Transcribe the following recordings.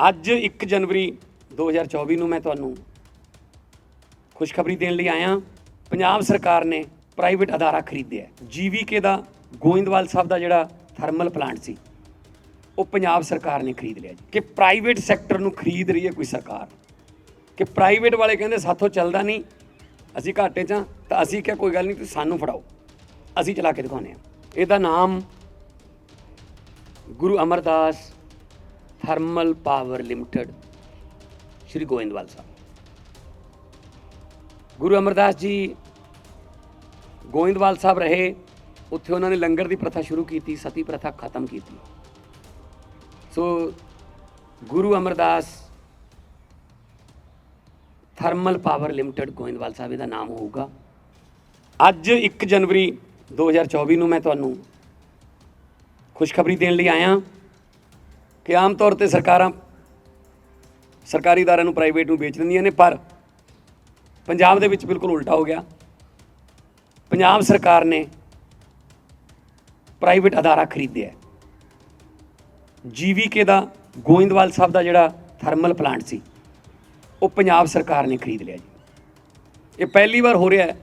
ਅੱਜ 1 ਜਨਵਰੀ 2024 ਨੂੰ ਮੈਂ ਤੁਹਾਨੂੰ ਖੁਸ਼ਖਬਰੀ ਦੇਣ ਲਈ ਆਇਆ। ਪੰਜਾਬ ਸਰਕਾਰ ਨੇ ਪ੍ਰਾਈਵੇਟ ਅਦਾਰਾ ਖਰੀਦਿਆ ਜੀਵੀਕੇ ਦਾ ਗੋਇੰਦਵਾਲ ਸਾਹਿਬ ਦਾ ਜਿਹੜਾ ਥਰਮਲ ਪਲਾਂਟ ਸੀ, ਉਹ ਪੰਜਾਬ ਸਰਕਾਰ ਨੇ ਖਰੀਦ ਲਿਆ ਜੀ। ਕਿ ਪ੍ਰਾਈਵੇਟ ਸੈਕਟਰ ਨੂੰ ਖਰੀਦ ਰਹੀ ਹੈ ਕੋਈ ਸਰਕਾਰ। ਕਿ ਪ੍ਰਾਈਵੇਟ ਵਾਲੇ ਕਹਿੰਦੇ ਸਾਥੋਂ ਚੱਲਦਾ ਨਹੀਂ, ਅਸੀਂ ਘਾਟੇ 'ਚ ਹਾਂ, ਤਾਂ ਅਸੀਂ ਕਿਹਾ ਕੋਈ ਗੱਲ ਨਹੀਂ, ਤੁਸੀਂ ਸਾਨੂੰ ਫੜਾਓ। ਅਸੀਂ ਚਲਾ ਕੇ ਦਿਖਾਉਂਦੇ ਹਾਂ। ਇਹਦਾ ਨਾਮ Guru Amardas thermal power limited Shri Goindwal Sahib Guru Amardas ji Goindwal Sahib ਰਹੇ ਉੱਥੇ ਉਹਨਾਂ ਨੇ ਲੰਗਰ ਦੀ ਪ੍ਰਥਾ ਸ਼ੁਰੂ ਕੀਤੀ ਸਤੀ ਪ੍ਰਥਾ ਖਤਮ ਕੀਤੀ so Guru Amardas thermal power limited Goindwal Sahib ਇਹਦਾ ਨਾਮ ਹੋਊਗਾ ਅੱਜ 1 ਜਨਵਰੀ 2024 ਨੂੰ ਮੈਂ ਤੁਹਾਨੂੰ ਖੁਸ਼ਖਬਰੀ ਦੇਣ ਲਈ ਆਇਆ ਕਿ ਆਮ ਤੌਰ ਤੇ ਸਰਕਾਰਾਂ ਸਰਕਾਰੀ ਇਦਾਰਿਆਂ ਨੂੰ ਪ੍ਰਾਈਵੇਟ ਨੂੰ ਵੇਚ ਦਿੰਦੀਆਂ ਨੇ, ਪਰ ਪੰਜਾਬ ਦੇ ਵਿੱਚ ਬਿਲਕੁਲ ਉਲਟਾ ਹੋ ਗਿਆ। ਪੰਜਾਬ ਸਰਕਾਰ ਨੇ ਪ੍ਰਾਈਵੇਟ ਅਦਾਰਾ ਖਰੀਦਿਆ ਜੀਵੀਕੇ ਦਾ ਗੋਇੰਦਵਾਲ ਸਾਹਿਬ ਦਾ ਜਿਹੜਾ ਥਰਮਲ ਪਲਾਂਟ ਸੀ, ਉਹ ਪੰਜਾਬ ਸਰਕਾਰ ਨੇ ਖਰੀਦ ਲਿਆ ਜੀ। ਇਹ ਪਹਿਲੀ ਵਾਰ ਹੋ ਰਿਹਾ ਹੈ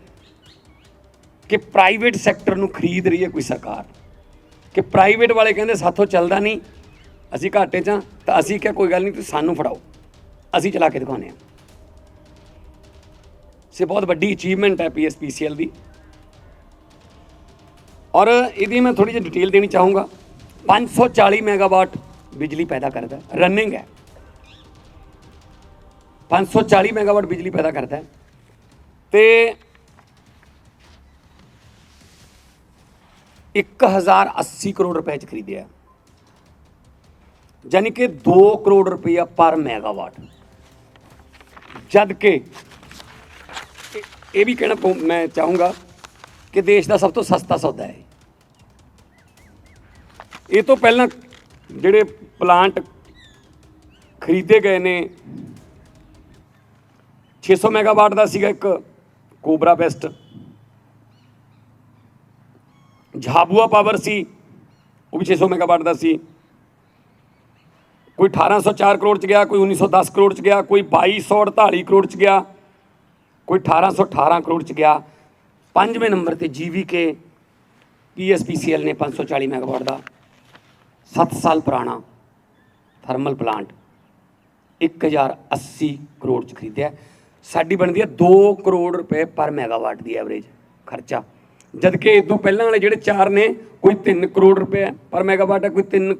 ਕਿ ਪ੍ਰਾਈਵੇਟ ਸੈਕਟਰ ਨੂੰ ਖਰੀਦ ਰਹੀ ਹੈ ਕੋਈ ਸਰਕਾਰ। ਕਿ ਪ੍ਰਾਈਵੇਟ ਵਾਲੇ ਕਹਿੰਦੇ ਸਾਥੋਂ ਚੱਲਦਾ ਨਹੀਂ ਅਸੀਂ ਘਾਟੇ 'ਚ ਹਾਂ, ਤਾਂ ਅਸੀਂ ਕਿਹਾ, ਕੋਈ ਗੱਲ ਨਹੀਂ, ਤੁਸੀਂ ਸਾਨੂੰ ਫੜਾਓ। ਅਸੀਂ ਚਲਾ ਕੇ ਦਿਖਾਉਂਦੇ ਹਾਂ। ਸੇ ਬਹੁਤ ਵੱਡੀ ਅਚੀਵਮੈਂਟ ਹੈ ਪੀਐਸਪੀਸੀਐਲ ਦੀ। ਔਰ ਇਹਦੀ ਮੈਂ ਥੋੜੀ ਜਿਹੀ ਡਿਟੇਲ ਦੇਣੀ ਚਾਹੂੰਗਾ। 540 ਮੈਗਾਵਾਟ ਬਿਜਲੀ ਪੈਦਾ ਕਰਦਾ ਹੈ। ਰਨਿੰਗ ਹੈ। 540 ਮੈਗਾਵਾਟ ਬਿਜਲੀ ਪੈਦਾ ਕਰਦਾ ਹੈ। ਤੇ 1080 ਕਰੋੜ ਰੁਪਏ ਚ ਖਰੀਦਿਆ ਯਾਨੀ ਕਿ 2 ਕਰੋੜ ਰੁਪਇਆ ਪਰ ਮੈਗਾਵਾਟ। ਜਦ ਕਿ ਇਹ- ਵੀ ਕਹਿਣਾ ਪਊ- ਮੈਂ ਚਾਹੂੰਗਾ ਕਿ ਦੇਸ਼ ਦਾ ਸਭ ਤੋਂ ਸਸਤਾ ਸੌਦਾ ਹੈ। ਇਹ ਤੋਂ ਪਹਿਲਾਂ ਜਿਹੜੇ ਪਲਾਂਟ ਖਰੀਦੇ ਗਏ ਨੇ 600 ਮੈਗਾਵਾਟ ਦਾ ਸੀਗਾ ਇੱਕ ਕੋਬਰਾ ਬੈਸਟ। ਝਾਬੂਆ ਪਾਵਰ ਸੀ, ਉਹ ਵੀ 600 ਮੈਗਾਵਾਟ ਦਾ ਸੀ। ਕੋਈ 1804 ਕਰੋੜ ਚ ਗਿਆ, ਕੋਈ 1910 ਕਰੋੜ ਚ ਗਿਆ, ਕੋਈ 2248 ਕਰੋੜ ਚ ਗਿਆ, ਕੋਈ 1818 ਕਰੋੜ ਚ ਗਿਆ। ਪੰਜਵੇਂ ਨੰਬਰ ਤੇ ਜੀਵੀਕੇ ਪੀਐਸਪੀਸੀਐਲ ਨੇ 540 ਮੈਗਾਵਾਟ ਦਾ। 7 ਸਾਲ ਪੁਰਾਣਾ ਥਰਮਲ ਪਲਾਂਟ 1080 ਕਰੋੜ ਚ ਖਰੀਦਿਆ। ਸਾਡੀ ਬਣਦੀ ਹੈ 2 ਕਰੋੜ ਰੁਪਏ ਪਰ ਮੈਗਾਵਾਟ ਦੀ ਐਵਰੇਜ ਖਰਚਾ। ਜਦਕਿ ਕਿ ਤੋਂ ਪਹਿਲਾਂ ਵਾਲੇ ਜਿਹੜੇ ਚਾਰ ਨੇ, ਕੋਈ 3 ਕਰੋੜ ਰੁਪਏ ਪਰ ਮੈਗਾਵਾਟ ਹੈ, ਕੋਈ 3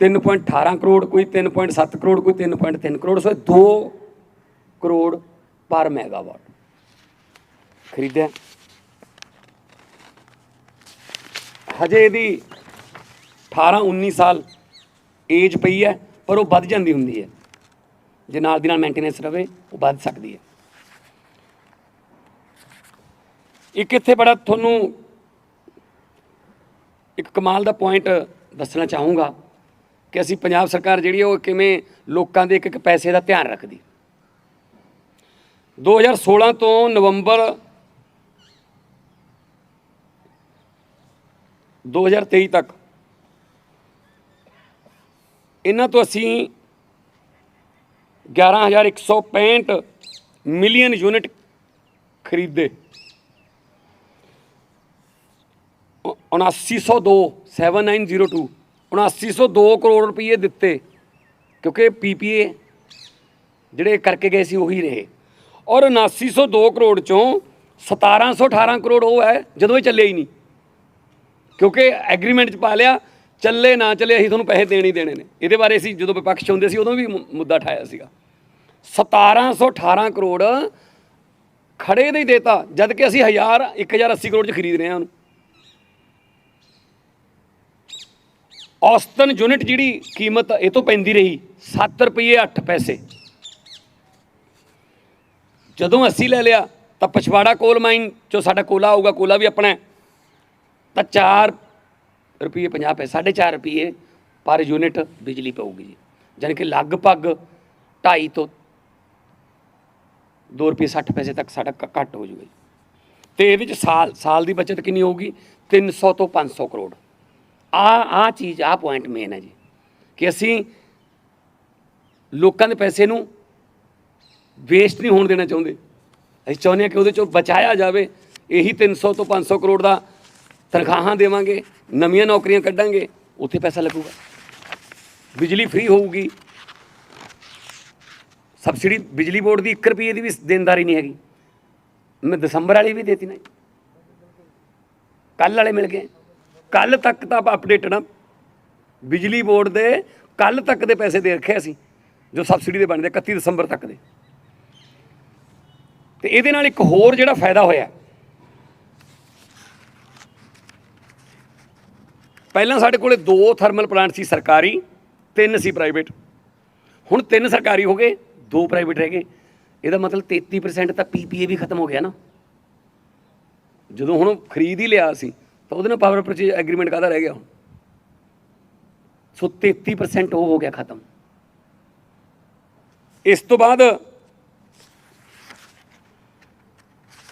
3.18 ਕਰੋੜ ਕੋਈ 3.7 ਕਰੋੜ ਕੋਈ 3.3 ਕਰੋੜ। ਸੋ 2 ਕਰੋੜ ਪਰ ਮੈਗਾਵਾਟ ਖਰੀਦਿਆ। ਹਜੇ ਇਹਦੀ 18 19 ਸਾਲ ਏਜ ਪਈ ਹੈ, ਪਰ ਉਹ ਵੱਧ ਜਾਂਦੀ ਹੁੰਦੀ ਹੈ। ਜੇ ਨਾਲ ਦੀ ਨਾਲ ਮੇਨਟੇਨੈਂਸ ਰਵੇ, ਉਹ ਵੱਧ ਸਕਦੀ ਹੈ। ਇੱਕ ਇੱਥੇ ਬੜਾ ਤੁਹਾਨੂੰ ਇੱਕ ਕਮਾਲ ਦਾ ਪੁਆਇੰਟ ਦੱਸਣਾ ਚਾਹੂੰਗਾ। ਕਿ ਅਸੀਂ ਪੰਜਾਬ ਸਰਕਾਰ ਜਿਹੜੀ ਹੈ ਉਹ ਕਿਵੇਂ ਲੋਕਾਂ ਦੇ ਇੱਕ ਇੱਕ ਪੈਸੇ ਦਾ ਧਿਆਨ ਰੱਖਦੀ। 2016 ਤੋਂ ਨਵੰਬਰ 2023 ਤੱਕ ਇਹਨਾਂ ਤੋਂ ਅਸੀਂ 11165 ਮਿਲੀਅਨ ਯੂਨਿਟ ਖਰੀਦੇ। 7902 7902 7902 ਕਰੋੜ ਰੁਪਏ ਦਿੱਤੇ, ਕਿਉਂਕਿ ਪੀਪੀਏ ਜਿਹੜੇ ਕਰਕੇ ਗਏ ਸੀ ਉਹੀ ਰਹੇ। ਔਰ 7902 ਕਰੋੜ ਚੋਂ 1718 ਕਰੋੜ ਉਹ ਹੈ, ਜਦੋਂ ਇਹ ਚੱਲੇ ਹੀ ਨਹੀਂ। ਕਿਉਂਕਿ ਐਗਰੀਮੈਂਟ 'ਚ ਪਾ ਲਿਆ, ਚੱਲੇ ਨਾ ਚੱਲੇ ਅਸੀਂ ਤੁਹਾਨੂੰ ਪੈਸੇ ਦੇਣੇ ਹੀ ਦੇਣੇ ਨੇ। ਇਹਦੇ ਬਾਰੇ ਅਸੀਂ ਜਦੋਂ ਵਿਪਕਸ਼ ਹੁੰਦੇ ਸੀ, ਉਦੋਂ ਵੀ ਮੁੱਦਾ ਠਾਇਆ ਸੀਗਾ। 1718 ਕਰੋੜ ਖੜੇ ਦੇ ਹੀ ਦੇਤਾ, ਜਦ ਕਿ ਅਸੀਂ 1000 1080 ਕਰੋੜ 'ਚ ਖਰੀਦ ਰਹੇ ਹਾਂ ਉਹਨੂੰ। ਔਸਤਨ ਯੂਨਿਟ ਜਿਹੜੀ ਕੀਮਤ ਇਹ ਤੋਂ ਪੈਂਦੀ ਰਹੀ 7 ਰੁਪਏ 8 ਪੈਸੇ। ਜਦੋਂ ਅਸੀਂ ਲੈ ਲਿਆ ਤਾਂ ਪਛਵਾੜਾ ਕੋਲ ਮਾਈਨ ਚੋਂ ਸਾਡਾ ਕੋਲਾ ਆਊਗਾ, ਕੋਲਾ ਵੀ ਆਪਣਾ ਤਾਂ 4 ਰੁਪਏ 50 ਪੈਸੇ 4.5 ਰੁਪਏ ਪਰ ਯੂਨਿਟ ਬਿਜਲੀ ਪਊਗੀ ਜੀ। ਯਾਨੀ ਕਿ ਲਗਭਗ 2.5 ਤੋਂ 2 ਰੁਪਏ 60 ਪੈਸੇ ਤੱਕ ਸਾਡਾ ਘ- ਘੱਟ ਹੋ ਜੂਗਾ ਜੀ। ਤੇ ਇਹਦੇ ਵਿੱਚ ਸਾਲ ਸਾਲ ਦੀ ਬਚਤ ਕਿੰਨੀ ਹੋਊਗੀ? 300 ਤੋਂ 500 ਕਰੋੜ। ਆ ਆ ਚੀਜ਼, ਆ ਪੁਆਇੰਟ ਮੇਨ ਹੈ ਜੀ। ਕਿ ਅਸੀਂ ਲੋਕਾਂ ਦੇ ਪੈਸੇ ਨੂੰ ਵੇਸਟ ਨਹੀਂ ਹੋਣ ਦੇਣਾ ਚਾਹੁੰਦੇ। ਅਸੀਂ ਚਾਹੁੰਦੇ ਹਾਂ ਕਿ ਉਹਦੇ ਚੋਂ ਬਚਾਇਆ ਜਾਵੇ। ਇਹੀ 300 ਤੋਂ 500 ਕਰੋੜ ਦਾ ਤਨਖਾਹਾਂ ਦੇਵਾਂਗੇ, ਨਵੀਆਂ ਨੌਕਰੀਆਂ ਕੱਢਾਂਗੇ, ਉੱਥੇ ਪੈਸਾ ਲੱਗੂਗਾ। ਬਿਜਲੀ ਫ੍ਰੀ ਹੋਊਗੀ। ਸਬਸਿਡੀ, ਬਿਜਲੀ ਬੋਰਡ ਦੀ 1 ਰੁਪਏ ਦੀ ਵੀ ਦੇਣਦਾਰੀ ਨਹੀਂ ਹੈਗੀ। ਮੈਂ ਦਸੰਬਰ ਵਾਲੀ ਵੀ ਦੇਤੀ ਨਾ ਕੱਲ ਵਾਲੇ ਮਿਲ ਗਏ। ਕੱਲ ਤੱਕ ਤਾਂ ਆਪਾਂ ਅਪਡੇਟਡ ਆ ਬਿਜਲੀ ਬੋਰਡ ਦੇ ਕੱਲ ਤੱਕ ਦੇ ਪੈਸੇ ਦੇ ਰੱਖੇ ਅਸੀਂ, ਜੋ ਸਬਸਿਡੀ ਦੇ ਬਣਦੇ 31 ਦਸੰਬਰ ਤੱਕ ਦੇ। ਤੇ ਇਹਦੇ ਨਾਲ ਇੱਕ ਹੋਰ ਜਿਹੜਾ ਫਾਇਦਾ ਹੋਇਆ। ਪਹਿਲਾਂ ਸਾਡੇ ਕੋਲੇ ਦੋ ਥਰਮਲ ਪਲਾਂਟ ਸੀ ਸਰਕਾਰੀ, ਤਿੰਨ ਸੀ ਪ੍ਰਾਈਵੇਟ ਹੁਣ ਤਿੰਨ ਸਰਕਾਰੀ ਹੋ ਗਏ, ਦੋ ਪ੍ਰਾਈਵੇਟ ਰਹਿ ਗਏ। ਇਹਦਾ ਮਤਲਬ 33% ਤਾਂ ਪੀਪੀਏ ਵੀ ਖਤਮ ਹੋ ਗਿਆ ਨਾ। ਜਦੋਂ ਹੁਣ ਖਰੀਦ ਹੀ ਲਿਆ ਸੀ ਤਾਂ ਉਹਦੇ ਨਾਲ ਪਾਵਰ ਪਰਚੇਜ ਐਗਰੀਮੈਂਟ ਕਾਹਦਾ ਰਹਿ ਗਿਆ ਹੁਣ? ਸੋ 33% ਉਹ ਹੋ ਗਿਆ ਖਤਮ। ਇਸ ਤੋਂ ਬਾਅਦ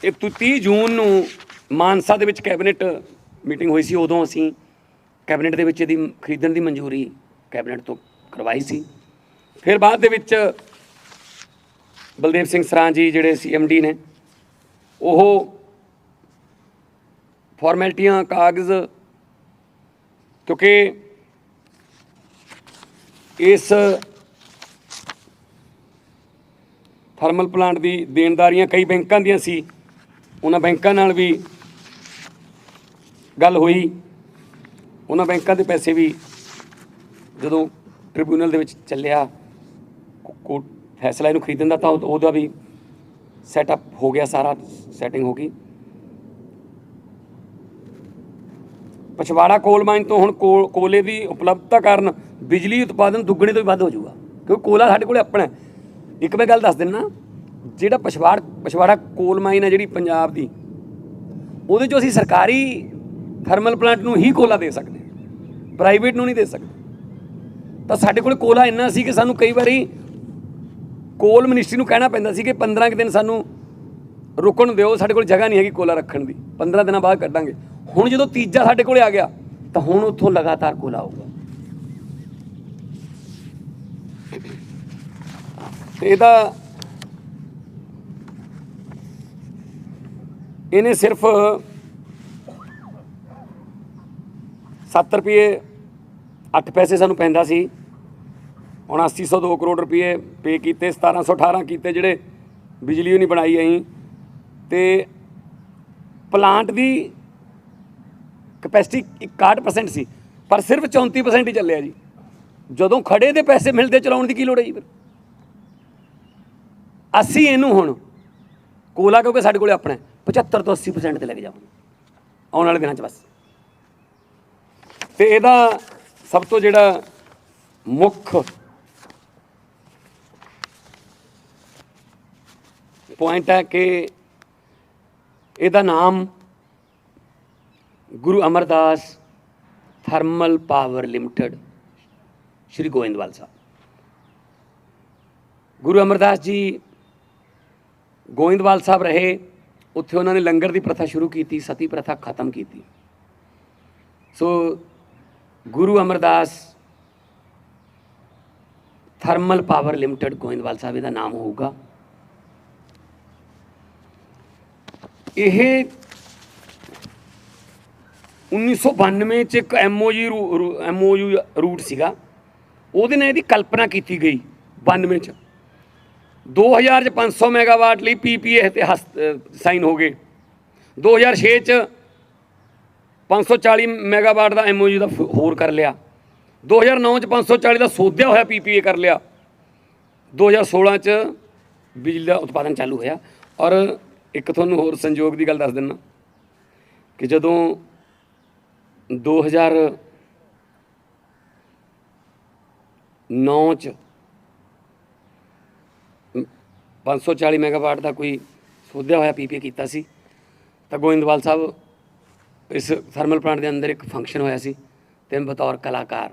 ਇਹ ਤੋਂ 30 ਜੂਨ ਨੂੰ ਮਾਨਸਾ ਦੇ ਵਿੱਚ ਕੈਬਨਿਟ ਮੀਟਿੰਗ ਹੋਈ ਸੀ, ਉਦੋਂ ਅਸੀਂ ਕੈਬਨਿਟ ਦੇ ਵਿੱਚ ਇਹਦੀ ਖਰੀਦਣ ਦੀ ਮਨਜ਼ੂਰੀ ਕੈਬਨਿਟ ਤੋਂ ਕਰਵਾਈ ਸੀ। ਫਿਰ ਬਾਅਦ ਦੇ ਵਿੱਚ ਬਲਦੇਵ ਸਿੰਘ ਸਰਾਂ ਜੀ ਜਿਹੜੇ ਸੀਐਮਡੀ ਨੇ, ਉਹ ਫਾਰਮੈਲਿਟੀਆਂ, ਕਾਗਜ਼, ਕਿਉਂਕਿ ਇਸ ਥਰਮਲ ਪਲਾਂਟ ਦੀ ਦੇਣਦਾਰੀਆਂ ਕਈ ਬੈਂਕਾਂ ਦੀਆਂ ਸੀ, ਉਹਨਾਂ ਬੈਂਕਾਂ ਨਾਲ ਵੀ ਗੱਲ ਹੋਈ, ਉਹਨਾਂ ਬੈਂਕਾਂ ਦੇ ਪੈਸੇ ਵੀ ਜਦੋਂ ਟ੍ਰਿਬਿਊਨਲ ਦੇ ਵਿੱਚ ਚੱਲਿਆ ਕੋਰਟ ਫੈਸਲਾ ਇਹਨੂੰ ਖਰੀਦਣ ਦਾ ਤਾਂ ਉਹਦਾ ਵੀ ਸੈਟਅਪ ਹੋ ਗਿਆ ਸਾਰਾ ਸੈਟਿੰਗ ਹੋ ਗਈ। ਪਛਵਾੜਾ ਕੋਲ ਮਾਈਨ ਤੋਂ ਹੁਣ ਕੋ- ਕੋਲੇ ਦੀ ਉਪਲਬਧਤਾ ਕਾਰਨ ਬਿਜਲੀ ਉਤਪਾਦਨ ਦੁੱਗਣੇ ਤੋਂ ਵੀ ਵੱਧ ਹੋ ਜਾਊਗਾ, ਕਿਉਂਕਿ ਕੋਲਾ ਸਾਡੇ ਕੋਲੇ ਆਪਣਾ ਇੱਕ ਮੈਂ ਗੱਲ ਦੱਸ ਦਿੰਨਾ, ਜਿਹੜਾ ਪਛਵਾੜ, ਪਛਵਾੜਾ ਕੋਲ ਮਾਈਨ ਹੈ ਜਿਹੜੀ ਪੰਜਾਬ ਦੀ, ਉਹਦੇ ਚੋਂ ਅਸੀਂ ਸਰਕਾਰੀ ਥਰਮਲ ਪਲਾਂਟ ਨੂੰ ਹੀ ਕੋਲਾ ਦੇ ਸਕਦੇ ਪ੍ਰਾਈਵੇਟ ਨੂੰ ਨਹੀਂ ਦੇ ਸਕਦੇ। ਤਾਂ ਸਾਡੇ ਕੋਲ ਕੋਲਾ ਇੰਨਾ ਸੀ ਕਿ ਸਾਨੂੰ ਕਈ ਵਾਰੀ ਕੋਲ ਮਿਨਿਸਟਰੀ ਨੂੰ ਕਹਿਣਾ ਪੈਂਦਾ ਸੀ ਕਿ 15 ਕੁ ਦਿਨ ਸਾਨੂੰ ਰੁਕਣ ਦਿਓ, ਸਾਡੇ ਕੋਲ ਜਗ੍ਹਾ ਨਹੀਂ ਹੈਗੀ ਕੋਲਾ ਰੱਖਣ ਦੀ 15 ਦਿਨਾਂ ਬਾਅਦ ਕੱਢਾਂਗੇ। ਹੁਣ ਜਦੋਂ ਤੀਜਾ ਸਾਡੇ ਕੋਲੇ ਆ ਗਿਆ, ਤਾਂ ਹੁਣ ਉੱਥੋਂ ਲਗਾਤਾਰ ਕੋਲਾ ਆਊਗਾ। ਤੇ ਇਹਦਾ ਇਹਨੇ ਸਿਰਫ 7 ਰੁਪਏ 8 ਪੈਸੇ ਸਾਨੂੰ ਪੈਂਦਾ ਸੀ। ਹੁਣ 8002 ਕਰੋੜ ਰੁਪਏ ਪੇ ਕੀਤੇ 1718 ਕੀਤੇ ਜਿਹੜੇ ਬਿਜਲੀ ਉਹ ਨਹੀਂ ਬਣਾਈ ਅਸੀਂ। ਤੇ ਪਲਾਂਟ ਦੀ ਕਪੈਸਿਟੀ 61% ਸੀ ਪਰ ਸਿਰਫ 34% ਹੀ ਚੱਲਿਆ ਜੀ। ਜਦੋਂ ਖੜੇ ਦੇ ਪੈਸੇ ਮਿਲਦੇ ਚਲਾਉਣ ਦੀ ਕੀ ਲੋੜ ਹੈ ਜੀ ਫਿਰ? ਅਸੀਂ ਇਹਨੂੰ ਹੁਣ ਕੋਲਾ ਕਿਉਂਕਿ ਸਾਡੇ ਕੋਲੇ ਆਪਣਾ ਹੈ, 75 ਤੋਂ 80% ਤੇ ਲੈ ਕੇ ਜਾਵਾਂਗੇ ਆਉਣ ਵਾਲੇ ਦਿਨਾਂ 'ਚ ਬਸ। ਤੇ ਇਹਦਾ ਸਭ ਤੋਂ ਜਿਹੜਾ ਮੁੱਖ ਪੁਆਇੰਟ ਹੈ ਕਿ ਇਹਦਾ ਨਾਮ Guru Amardas thermal power limited, Shri Goindwal Sahib. Guru Amardas ji Goindwal Sahib ਰਹੇ, ਉੱਥੇ ਉਹਨਾਂ ਨੇ ਲੰਗਰ ਦੀ ਪ੍ਰਥਾ ਸ਼ੁਰੂ ਕੀਤੀ, ਸਤੀ ਪ੍ਰਥਾ ਖਤਮ ਕੀਤੀ। So Guru Amardas thermal power limited Goindwal Sahib, ਇਹਦਾ ਨਾਮ ਹੋਊਗਾ। ਇਹ 1992 ਚ ਇੱਕ ਐਮਓਯੂ ਐਮਓਯੂ ਰੂਟ ਸੀਗਾ। ਉਹਦੇ ਨਾਲ ਇਹਦੀ ਕਲਪਨਾ ਕੀਤੀ ਗਈ 92 ਚ। 2000 ਚ 500 ਮੈਗਾਵਾਟ ਲਈ ਪੀਪੀਏ ਤੇ ਸਾਈਨ ਹੋ ਗਏ। 2006 ਚ 540 ਮੈਗਾਵਾਟ ਦਾ ਐਮਓਯੂ ਦਾ ਫ- ਹੋਰ ਕਰ ਲਿਆ। 2009 ਚ 540 ਦਾ ਸੋਧਿਆ ਹੋਇਆ ਪੀਪੀਏ ਕਰ ਲਿਆ। 2016 ਚ ਬਿਜਲੀ ਦਾ ਉਤਪਾਦਨ ਚਾਲੂ ਹੋਇਆ। ਔਰ ਇੱਕ ਤੁਹਾਨੂੰ ਹੋਰ ਸੰਯੋਗ ਦੀ ਗੱਲ ਦੱਸ ਦਿੰਨਾ ਕਿ ਜਦੋਂ 2009 ਚ 540 ਮੈਗਾਵਾਟ ਦਾ ਕੋਈ ਸੋਧਿਆ ਹੋਇਆ ਪੀਪੀਏ ਕੀਤਾ ਸੀ। ਤਾਂ ਗੋਇੰਦਵਾਲ ਸਾਹਿਬ ਇਸ ਥਰਮਲ ਪਲਾਂਟ ਦੇ ਅੰਦਰ ਇੱਕ ਫੰਕਸ਼ਨ ਹੋਇਆ ਸੀ ਤੇ ਮੈਂ ਬਤੌਰ ਕਲਾਕਾਰ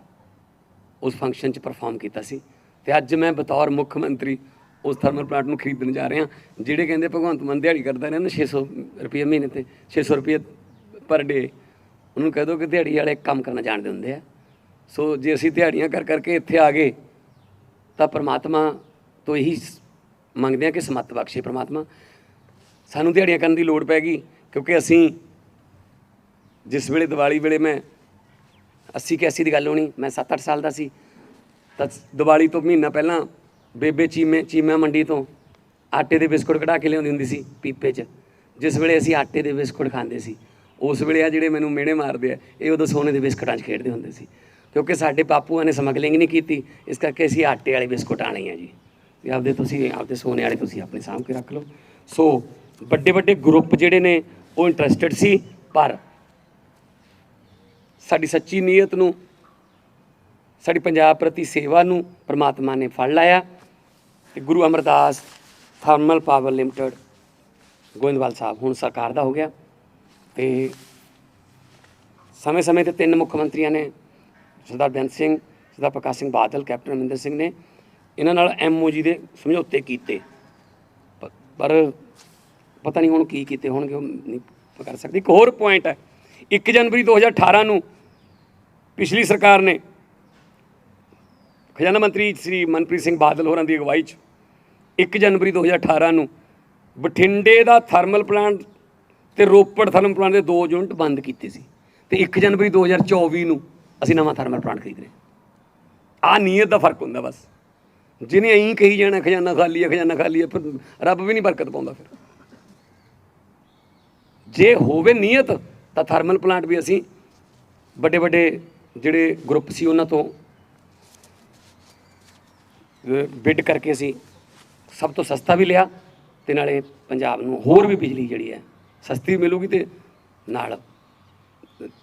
ਉਸ ਫੰਕਸ਼ਨ 'ਚ ਪਰਫਾਰਮ ਕੀਤਾ ਸੀ। ਤੇ ਅੱਜ ਮੈਂ ਬਤੌਰ ਮੁੱਖ ਮੰਤਰੀ ਉਸ ਥਰਮਲ ਪਲਾਂਟ ਨੂੰ ਖਰੀਦਣ ਜਾ ਰਿਹਾ ਜਿਹੜੇ ਕਹਿੰਦੇ ਭਗਵੰਤ ਮਾਨ ਦਿਹਾੜੀ ਕਰਦਾ ਰਹਿੰਦਾ 600 ਰੁਪਏ ਮਹੀਨੇ ਤੇ 600 ਰੁਪਏ ਪਰ ਡੇ ਉਹਨੂੰ ਕਹਿ ਦੋ ਕਿ ਦਿਹਾੜੀ ਵਾਲੇ ਕੰਮ ਕਰਨਾ ਜਾਣਦੇ ਹੁੰਦੇ ਆ। ਸੋ ਜੇ ਅਸੀਂ ਦਿਹਾੜੀਆਂ ਕਰ ਕਰਕੇ ਇੱਥੇ ਆ ਗਏ, ਤਾਂ ਪ੍ਰਮਾਤਮਾ ਤੋਂ ਇਹੀ ਮੰਗਦੇ ਆ ਕਿ ਸਮੱਤ ਬਖਸ਼ੇ ਪ੍ਰਮਾਤਮਾ। ਸਾਨੂੰ ਦਿਹਾੜੀਆਂ ਕਰਨ ਦੀ ਲੋੜ ਪੈ ਗਈ, ਕਿਉਂਕਿ ਅਸੀਂ ਜਿਸ ਵੇਲੇ ਦੀਵਾਲੀ ਵੇਲੇ ਮੈਂ 80 81 ਦੀ ਗੱਲ ਹੋਣੀ, ਮੈਂ 7-8 ਸਾਲ ਦਾ ਸੀ, ਤਾਂ ਦੀਵਾਲੀ ਤੋਂ ਮਹੀਨਾ ਪਹਿਲਾਂ ਬੇਬੇ ਚੀਮੇ, ਚੀਮਾ ਮੰਡੀ ਤੋਂ ਆਟੇ ਦੇ ਬਿਸਕੁਟ ਕਢਾ ਕੇ ਲਿਆਉਂਦੀ ਹੁੰਦੀ ਸੀ ਪੀਪੇ 'ਚ। ਜਿਸ ਵੇਲੇ ਅਸੀਂ ਆਟੇ ਦੇ ਬਿਸਕੁਟ ਖਾਂਦੇ ਸੀ ਉਸ ਵੇਲੇ ਆ ਜਿਹੜੇ ਮੈਨੂੰ ਮਿਹਣੇ ਮਾਰਦੇ ਆ, ਇਹ ਉਦੋਂ ਸੋਨੇ ਦੇ ਬਿਸਕੁਟਾਂ 'ਚ ਖੇਡਦੇ ਹੁੰਦੇ ਸੀ। ਕਿਉਂਕਿ ਸਾਡੇ ਬਾਪੂਆਂ ਨੇ ਸਮਗਲਿੰਗ ਨਹੀਂ ਕੀਤੀ, ਇਸ ਕਰਕੇ ਅਸੀਂ ਆਟੇ ਵਾਲੇ ਬਿਸਕੁਟ ਆਣੇ ਆ ਜੀ। ਵੀ ਆਪਦੇ ਤੁਸੀਂ, ਆਪਦੇ ਸੋਨੇ ਵਾਲੇ ਤੁਸੀਂ ਆਪਣੇ ਸਾਂਭ ਕੇ ਰੱਖ ਲਓ। ਸੋ ਵੱਡੇ ਵੱਡੇ ਗਰੁੱਪ ਜਿਹੜੇ ਨੇ, ਉਹ ਇੰਟਰਸਟਿਡ ਸੀ, ਪਰ ਸਾਡੀ ਸੱਚੀ ਨੀਅਤ ਨੂੰ, ਸਾਡੀ ਪੰਜਾਬ ਪ੍ਰਤੀ ਸੇਵਾ ਨੂੰ ਪ੍ਰਮਾਤਮਾ ਨੇ ਫੜ ਲਾਇਆ। ਤੇ Guru Amardas thermal power limited Goindwal Sahib ਹੁਣ ਸਰਕਾਰ ਦਾ ਹੋ ਗਿਆ। ਤੇ ਸਮੇਂ-ਸਮੇਂ ਤੇ ਤਿੰਨ ਮੁੱਖ ਮੰਤਰੀਆਂ ਨੇ, ਸਰਦਾਰ ਬੇਅੰਤ ਸਿੰਘ, ਸਰਦਾਰ ਪ੍ਰਕਾਸ਼ ਸਿੰਘ ਬਾਦਲ, ਕੈਪਟਨ ਅਮਰਿੰਦਰ ਸਿੰਘ ਨੇ ਇਹਨਾਂ ਨਾਲ ਐਮਓਜੀ ਦੇ ਸਮਝੌਤੇ ਕੀਤੇ। ਪਰ ਪਤਾ ਨਹੀਂ ਹੁਣ ਕੀ ਕੀਤੇ ਹੋਣਗੇ, ਉਹ ਨਹੀਂ ਕਰ ਸਕਦੇ। ਇੱਕ ਹੋਰ ਪੁਆਇੰਟ ਹੈ 1 ਜਨਵਰੀ 2018 ਨੂੰ ਪਿਛਲੀ ਸਰਕਾਰ ਨੇ ਖਜ਼ਾਨਾ ਮੰਤਰੀ ਸ੍ਰੀ ਮਨਪ੍ਰੀਤ ਸਿੰਘ ਬਾਦਲ ਹੋਰਾਂ ਦੀ ਅਗਵਾਈ 'ਚ 1 ਜਨਵਰੀ 2018 ਨੂੰ ਬਠਿੰਡੇ ਦਾ ਥਰਮਲ ਪਲਾਂਟ ਤੇ ਰੋਪੜ ਥਰਮਲ ਪਲਾਂਟ ਦੇ ਦੋ ਯੂਨਿਟ ਬੰਦ ਕੀਤੇ ਸੀ। ਤੇ 1 ਜਨਵਰੀ 2024 ਨੂੰ ਅਸੀਂ ਨਵਾਂ ਥਰਮਲ ਪਲਾਂਟ ਖਰੀਦ ਰਹੇ। ਆ ਨੀਅਤ ਦਾ ਫ਼ਰਕ ਹੁੰਦਾ ਬਸ। ਜਿਹਨੇ ਐਂ ਕਹੀ ਜਾਣਾ, ਖਜ਼ਾਨਾ ਖਾਲੀ ਹੈ ਖਜ਼ਾਨਾ ਖਾਲੀ ਹੈ ਫਿਰ ਰੱਬ ਵੀ ਨਹੀਂ ਬਰਕਤ ਪਾਉਂਦਾ ਫਿਰ। ਜੇ ਹੋਵੇ ਨੀਅਤ, ਤਾਂ ਥਰਮਲ ਪਲਾਂਟ ਵੀ ਅਸੀਂ ਵੱਡੇ ਵੱਡੇ ਜਿਹੜੇ ਗਰੁੱਪ ਸੀ ਉਹਨਾਂ ਤੋਂ ਬਿਡ ਕਰਕੇ ਅਸੀਂ ਸਭ ਤੋਂ ਸਸਤਾ ਵੀ ਲਿਆ ਤੇ ਨਾਲੇ ਪੰਜਾਬ ਨੂੰ ਹੋਰ ਵੀ ਬਿਜਲੀ ਜਿਹੜੀ ਹੈ ਸਸਤੀ ਮਿਲੂਗੀ ਤੇ ਨਾਲ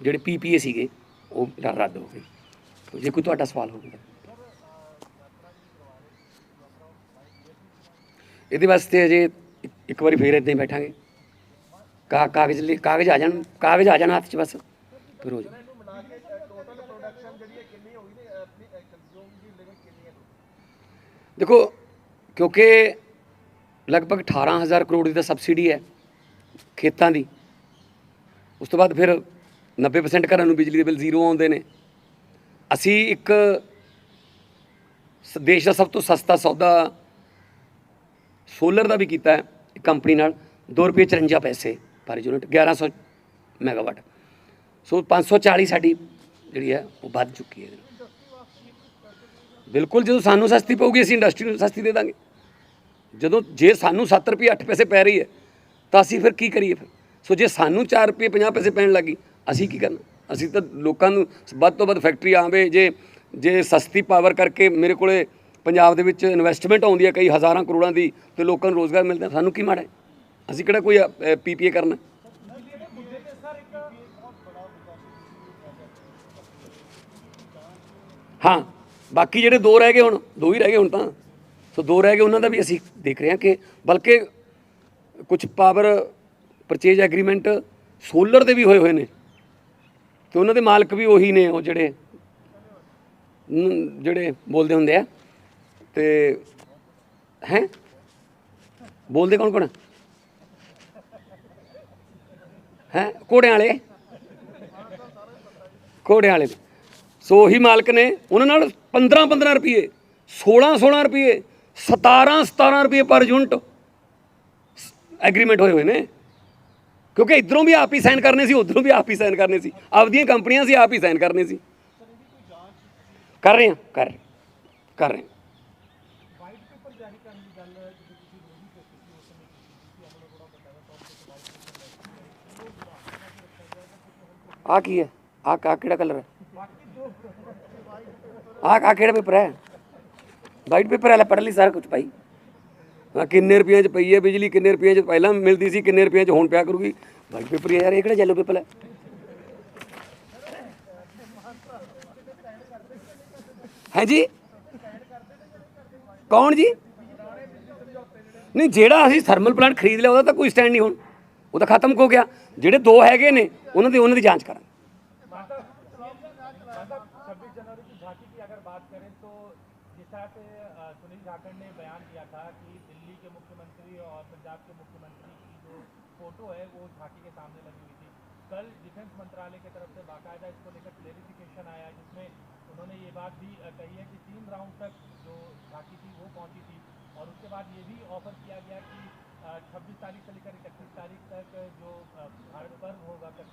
ਜਿਹੜੇ ਪੀਪੀਏ ਸੀਗੇ, ਉਹ ਰੱਦ ਹੋ ਗਏ। ਜੇ ਕੋਈ ਤੁਹਾਡਾ ਸਵਾਲ ਹੋਵੇ ਇਹਦੇ ਵਾਸਤੇ ਅਜੇ ਇੱਕ- ਵਾਰੀ ਫੇਰ ਇੱਦਾਂ ਹੀ ਬੈਠਾਂਗੇ। ਕਾ, ਕਾਗਜ਼ ਲਈ ਕਾਗਜ਼ ਆ ਜਾਣ, ਕਾਗਜ਼ ਆ ਜਾਣ ਹੱਥ 'ਚ ਬਸ, ਫਿਰ ਹੋ ਜਾ ਦੇਖੋ, ਕਿਉਂਕਿ ਲਗਭਗ 18000 ਕਰੋੜ ਦੀ ਤਾਂ ਸਬਸਿਡੀ ਹੈ। ਖੇਤਾਂ ਦੀ। ਉਸ ਤੋਂ ਬਾਅਦ ਫਿਰ 90% ਘਰਾਂ ਨੂੰ ਬਿਜਲੀ ਦੇ ਬਿੱਲ ਜ਼ੀਰੋ ਆਉਂਦੇ ਨੇ। ਅਸੀਂ ਇੱਕ ਸ- ਦੇਸ਼ ਦਾ ਸਭ ਤੋਂ ਸਸਤਾ ਸੌਦਾ ਸੋਲਰ ਦਾ ਵੀ ਕੀਤਾ ਹੈ, ਇੱਕ ਕੰਪਨੀ ਨਾਲ। 2 ਰੁਪਏ 54 ਪੈਸੇ ਪਰ ਯੂਨਿਟ 1100 ਮੈਗਾਵਾਟ। ਸੋ 540 ਸਾਡੀ ਜਿਹੜੀ ਹੈ, ਉਹ ਵੱਧ ਚੁੱਕੀ ਹੈ। ਬਿਲਕੁਲ ਜਦੋਂ ਸਾਨੂੰ ਸਸਤੀ ਪਊਗੀ, ਅਸੀਂ ਇੰਡਸਟਰੀ ਨੂੰ ਸਸਤੀ ਦੇ ਦਾਂਗੇ। ਜਦੋਂ ਜੇ ਸਾਨੂੰ 7 ਰੁਪਏ 8 ਪੈਸੇ ਪੈ ਰਹੀ ਹੈ ਤਾਂ ਅਸੀਂ ਫਿਰ ਕੀ ਕਰੀਏ ਫਿਰ? ਸੋ ਜੇ ਸਾਨੂੰ 4 ਰੁਪਏ 50 ਪੈਸੇ ਪੈਣ ਲੱਗੀ ਅਸੀਂ ਕੀ ਕਰਨਾ? ਅਸੀਂ ਤਾਂ ਲੋਕਾਂ ਨੂੰ ਵੱਧ ਤੋਂ ਵੱਧ ਫੈਕਟਰੀ ਆਵੇ, ਜੇ ਜੇ ਸਸਤੀ ਪਾਵਰ ਕਰਕੇ ਮੇਰੇ ਕੋਲੇ ਪੰਜਾਬ ਦੇ ਵਿੱਚ ਇਨਵੈਸਟਮੈਂਟ ਆਉਂਦੀ ਹੈ ਕਈ ਹਜ਼ਾਰਾਂ ਕਰੋੜਾਂ ਦੀ, ਤੇ ਲੋਕਾਂ ਨੂੰ ਰੋਜ਼ਗਾਰ ਮਿਲਦਾ, ਸਾਨੂੰ ਕੀ ਮਾੜਾ ਹੈ? ਅਸੀਂ ਕਿਹੜਾ ਕੋਈ ਪੀਪੀਏ ਕਰਨਾ? ਹਾਂ, ਬਾਕੀ ਜਿਹੜੇ ਦੋ ਰਹਿ ਗਏ ਹੁਣ, ਦੋ ਹੀ ਰਹਿ ਗਏ ਹੁਣ ਤਾਂ। ਸੋ ਦੋ ਰਹਿ ਗਏ, ਉਹਨਾਂ ਦਾ ਵੀ ਅਸੀਂ ਦੇਖ ਰਹੇ ਹਾਂ ਕਿ ਬਲਕਿ ਕੁਝ ਪਾਵਰ ਪਰਚੇਜ ਐਗਰੀਮੈਂਟ ਸੋਲਰ ਦੇ ਵੀ ਹੋਏ ਹੋਏ ਨੇ। ਤੇ ਉਹਨਾਂ ਦੇ ਮਾਲਕ ਵੀ ਉਹੀ ਨੇ ਉਹ ਜਿਹੜੇ ਜਿਹੜੇ ਬੋਲਦੇ ਹੁੰਦੇ ਆ। ਤੇ ਹੈ? ਬੋਲਦੇ ਕੌਣ ਕੌਣ? ਹੈ? ਘੋੜਿਆਂ ਵਾਲੇ? ਘੋੜਿਆਂ ਵਾਲੇ। ਸੋ ਉਹੀ ਮਾਲਕ ਨੇ, ਉਹਨਾਂ ਨਾਲ 15 15 ਰੁਪਏ 16 16 ਰੁਪਏ 17 17 ਰੁਪਏ ਪਰ ਯੂਨਿਟ ਐਗਰੀਮੈਂਟ ਹੋਏ ਹੋਏ ਨੇ। ਕਿਉਂਕਿ ਇਧਰੋਂ ਵੀ ਆਪ ਹੀ ਸਾਈਨ ਕਰਨੇ ਸੀ, ਉਧਰੋਂ ਵੀ ਆਪ ਹੀ ਸਾਈਨ ਕਰਨੇ ਸੀ। ਆਪਦੀਆਂ ਕੰਪਨੀਆਂ ਸੀ, ਆਪ ਹੀ ਸਾਈਨ ਕਰਨੇ ਸੀ। ਕਰ ਰਹੇ ਹਾਂ, ਕਰ ਰਹੇ ਕਰ ਰਹੇ ਹਾਂ। ਆ ਕੀ ਹੈ? ਆ ਕਾ ਕਿਹੜਾ ਕਲਰ ਹੈ? ਆ ਕਾ ਕਿਹੜਾ ਪੇਪਰ ਹੈ? ਵਾਈਟ ਪੇਪਰ ਵਾਲਾ ਪੜ੍ਹ ਲਈ ਸਾਰਾ ਕੁਝ ਭਾਈ। ਆ ਕਿੰਨੇ ਰੁਪਈਆਂ ਚ ਪਈ ਹੈ ਬਿਜਲੀ ਕਿੰਨੇ ਰੁਪਈਆਂ ਚ ਪਹਿਲਾਂ ਮਿਲਦੀ ਸੀ ਕਿੰਨੇ ਰੁਪਈਆਂ ਚ ਹੁਣ ਪਿਆ ਕਰੂਗੀ ਵਾਈਟ ਪੇਪਰ ਹੀ ਹੈ ਯਾਰ ਇਹ ਕਿਹੜਾ ਯੈਲੋ ਪੇਪਰ ਹੈ ਹੈ ਜੀ ਕੌਣ ਜੀ ਨਹੀਂ ਜਿਹੜਾ ਅਸੀਂ ਥਰਮਲ ਪਲਾਂਟ ਖਰੀਦ ਲਿਆ ਉਹਦਾ ਤਾਂ ਕੋਈ ਸਟੈਂਡ ਨਹੀਂ ਹੁਣ ਉਹ ਤਾਂ ਖਤਮ ਹੋ ਗਿਆ ਜਿਹੜੇ ਦੋ ਹੈਗੇ ਨੇ ਉਹਨਾਂ ਦੀ ਉਹਨਾਂ ਦੀ ਜਾਂਚ ਕਰਾਂਗੇ छब्बीस जनवरी की झांकी की अगर बात करें तो इस तरह सुनील झाकड़ ने बयान दिया था कि दिल्ली के मुख्यमंत्री और पंजाब के मुख्यमंत्री की जो फ़ोटो है, वो झांकी के सामने लगी हुई थी। कल डिफेंस मंत्रालय की तरफ़ से बाकायदा इसको लेकर क्लेरिफिकेशन आया, जिसमें उन्होंने ये बात भी कही है कि तीन राउंड तक जो झांकी थी, वो पहुँची थी। और उसके बाद ये भी ऑफ़र किया गया कि छब्बीस तारीख से लेकर इकतीस तारीख तक जो भारत पर्व होगा कच्छ